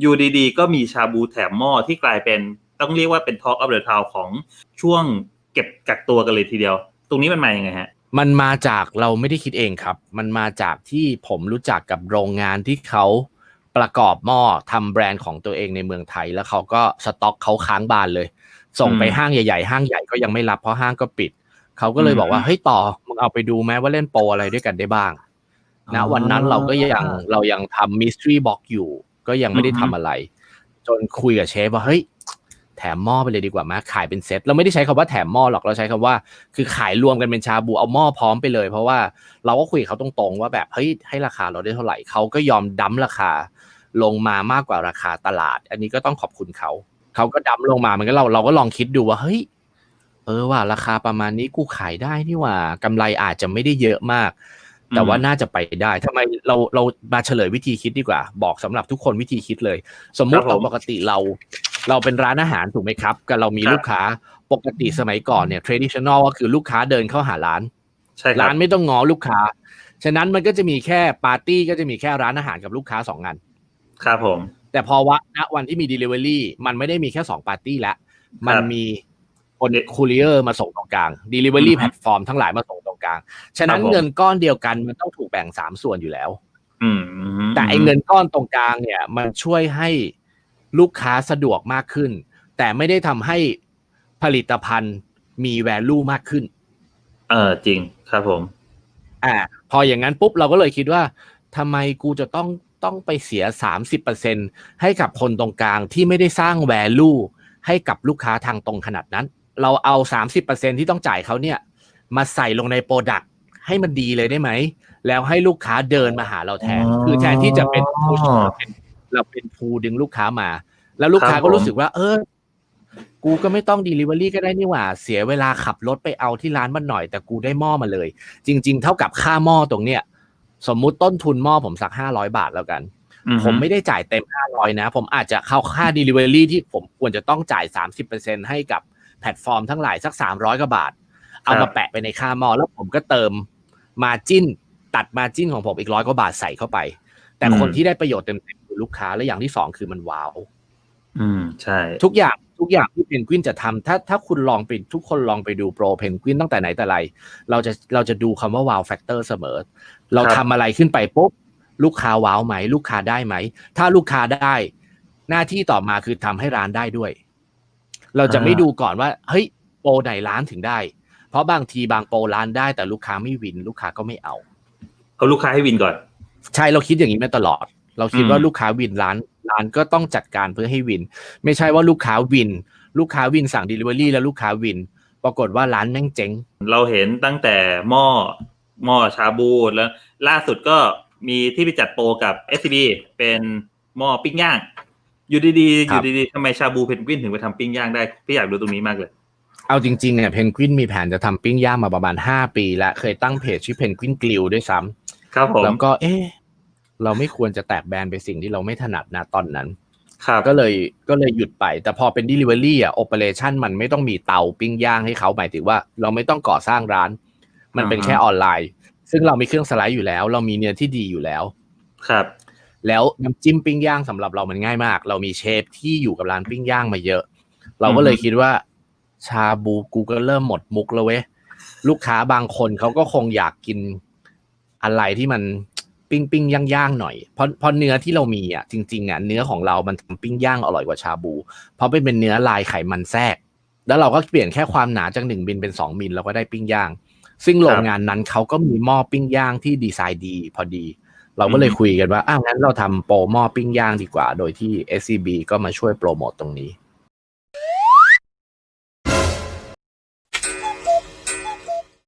อยู่ดีๆ ก็มีชาบูแถมหม้อที่กลายเป็นต้องเรียกว่าเป็น Talk of the Town ของช่วงเก็บกักตัวกันเลยทีเดียว ตรงนี้มันมาอย่างไงฮะ มันมาจากเราไม่ได้คิดเองครับ มันมาจากที่ผมรู้จักกับโรงงานที่เขาประกอบหม้อทำแบรนด์ของตัวเองในเมืองไทย แล้วเขาก็สต็อกเขาค้างบานเลย ส่งไปอืมห้างใหญ่ ๆ ห้างใหญ่ก็ยังไม่รับเพราะห้างก็ปิด เขาก็เลยอืมบอกว่าเฮ้ยต่อมึงเอาไปดูไหมว่าเล่นโปรอะไรด้วยกันได้บ้างนะวันนั้นเราก็ยังเรายังทำมิสทรีบ็อกอยู่ ก็ยังไม่ได้ทำอะไร จนคุยกับเชฟว่าเฮ้ยแถมหม้อไปเลยดีกว่าไหมขายเป็นเซตเราไม่ได้ใช้คำว่าแถมหม้อหรอกเราใช้คำว่า คือขายรวมกันเป็นชาบูเอาหม้อพร้อมไปเลย เพราะว่าเราก็คุยกับเขาตรงๆ ว่าแบบเฮ้ยให้ราคาเราได้เท่าไหร่เขาก็ยอมดั้มราคาลงมามากกว่าราคาตลาด อันนี้ก็ต้องขอบคุณเขาเขาก็ดั้มลงมามันก็เราเราก็ลองคิดดูว่าเฮ้ยเออว่าราคาประมาณนี้กูขายได้นี่หว่ากำไรอาจจะไม่ได้เยอะมาก แต่ว่าน่าจะไปได้ทำไมเราเรามาเฉลยวิธีคิดดีกว่า บอกสำหรับทุกคนวิธีคิดเลย สมมุติครับผมปกติเรา เราเป็นร้านอาหารถูกไหมครับกับเรามีครับลูกค้าปกติสมัยก่อนเนี่ย traditional ก็คือลูกค้าเดินเข้าหาร้านใช่ครัร้าบนไม่ต้องง้อลูกค้า ฉะนั้นมันก็จะมีแค่ปาร์ตี้ก็จะมีแค่ร้านอาหารกับลูกค้าสองงานครับผม แต่พอวะณวันที่มี Delivery มันไม่ได้มีแค่สองปาร์ตี้แล้วมันมี คนคูเรียร์มาส่งตรงกลาง Delivery อือฮึแพลตฟอร์มทั้งหลายมาส่งตรงกลาง ฉะนั้นครับผมเงินก้อนเดียวกันมันต้องถูกแบ่งสามส่วนอยู่แล้วอืมแต่ไอ้เงินก้อนตรงกลางเนี่ย มันช่วยให้ลูกค้าสะดวกมากขึ้น แต่ไม่ได้ทำให้ผลิตภัณฑ์มี value มากขึ้น เออจริงครับผม อ่า พออย่างนั้นปุ๊บเราก็เลยคิดว่าทำไมกูจะต้องต้องไปเสีย 30%ให้กับคนตรงกลางที่ไม่ได้สร้าง value ให้กับลูกค้าทางตรงขนาดนั้น เราเอา30%ที่ต้องจ่ายเขาเนี่ย มาใส่ลงในโปรดักต์ให้มันดีเลยได้ไหม แล้วให้ลูกค้าเดินมาหาเราแทนอ๋อคือแทนที่จะเป็น push เราเป็นเราเป็นพูดึงลูกค้ามา แล้วลูกค้าครับก็รู้ผมสึกว่า เออ กูก็ไม่ต้อง delivery ก็ได้นี่หว่า เสียเวลาขับรถไปเอาที่ร้านมันหน่อย แต่กูได้หม้อมาเลย จริง ๆ เท่ากับค่าหม้อตรงเนี้ย สมมุติต้นทุนหม้อผมสักห้าร้อยบาทแล้วกันอืผมไม่ได้จ่ายเต็มห้าร้อยนะ ผมอาจจะเข้าค่า delivery ที่ผมควรจะต้องจ่ายสามสิบเปอร์เซ็นให้กับ แพลตฟอร์มทั้งหลายสักสามร้อยกว่าบาท เอามาแปะไปในค่าหม้อแล้วผมก็เติมมาจิ้นตัดมาจิ้นของผมอีกร้อยกว่าบาทใส่เข้าไป แต่คนที่ได้ประโยชน์เต็มๆคือลูกค้าและอย่างที่สองคือมันว้าว อืมใช่ ทุกอย่างทุกอย่างที่เพนกวินจะทำถ้าถ้าคุณลองไปทุกคนลองไปดูโปรเพนกวินตั้งแต่ไหนแต่ไร เราจะเราจะดูคำว่าว้าวแฟกเตอร์เสมอ เราทำอะไรขึ้นไปปุ๊บลูกค้าว้าวไหม ลูกค้าได้ไหม ถ้าลูกค้าได้ หน้าที่ต่อมาคือทำให้ร้านได้ด้วย เราจะไม่ดูก่อนว่าเฮ้ยโปรไหนร้านถึงได้ เพราะบางทีบางโปรร้านได้แต่ลูกค้าไม่วิน ลูกค้าก็ไม่เอาเอาลูกค้าให้วินก่อน ใช่เราคิดอย่างนี้มาตลอด เราคิดอืมว่าลูกค้าวินร้านร้านก็ต้องจัดการเพื่อให้วิน ไม่ใช่ว่าลูกค้าวิน ลูกค้าวินสั่ง Delivery แล้วลูกค้าวิน ปรากฏว่าร้านแม่งเจ๊ง เราเห็นตั้งแต่หม้อหม้อชาบูแล้ว ล่าสุดก็มีที่ไปจัดโปรกับ s c b เป็นหม้อปิ้งย่าง อยู่ดีๆอครับยู่ดีๆทำไมชาบูเพนกวินถึงไปทำปิ้งย่างได้ พี่อยากดูตรงนี้มากเลย เอาจริงๆเนี่ยเพนกวินมีแผนจะทำปิ้งย่างมาประมาณ5ปีแล้วเคยตั้งเพจชื่อเพนกวินกลิวด้วยซ้ำครับผมแล้วก็เอ๊ะเราไม่ควรจะแตกแบรนด์ไปสิ่งที่เราไม่ถนัดนะตอนนั้นครับก็เลยก็เลยหยุดไป แต่พอเป็น Delivery อะ Operation มันไม่ต้องมีเตาปิ้งย่างให้เขาหมายถึงว่า เราไม่ต้องก่อสร้างร้าน มันเป็นอ่าฮะแค่ออนไลน์ ซึ่งเรามีเครื่องสไลด์อยู่แล้ว เรามีเนื้อที่ดีอยู่แล้ว ครับ แล้วน้ำจิ้มปิ้งย่างสำหรับเรามันง่ายมาก เรามีเชฟที่อยู่กับร้านปิ้งย่างมาเยอะ เราก็เลยคิดว่า ชาบูกูก็เริ่มหมดมุกแล้วเว้ยลูกค้าบางคนเขาก็คงอยากกินอะไรที่มันปิ้งปิ้งย่างย่างๆหน่อยเพราะเพราะเนื้อที่เรามีอะจริงๆอะเนื้อของเรามันทำปิ้งย่างอร่อยกว่าชาบู เพราะเป็นเป็นเนื้อลายไขมันแทรก แล้วเราก็เปลี่ยนแค่ความหนาจากหนึ่งมิลเป็นสองมิลเราก็ได้ปิ้งย่าง ซึ่งโรงงานนั้นเขาก็มีหม้อปิ้งย่างที่ดีไซน์ดี พอดี เราก็เลยอืมคุยกันว่าอ้าวงั้นเราทำโปรหม้อปิ้งย่างดีกว่า โดยที่ SCB ก็มาช่วยโปรโมตตรงนี้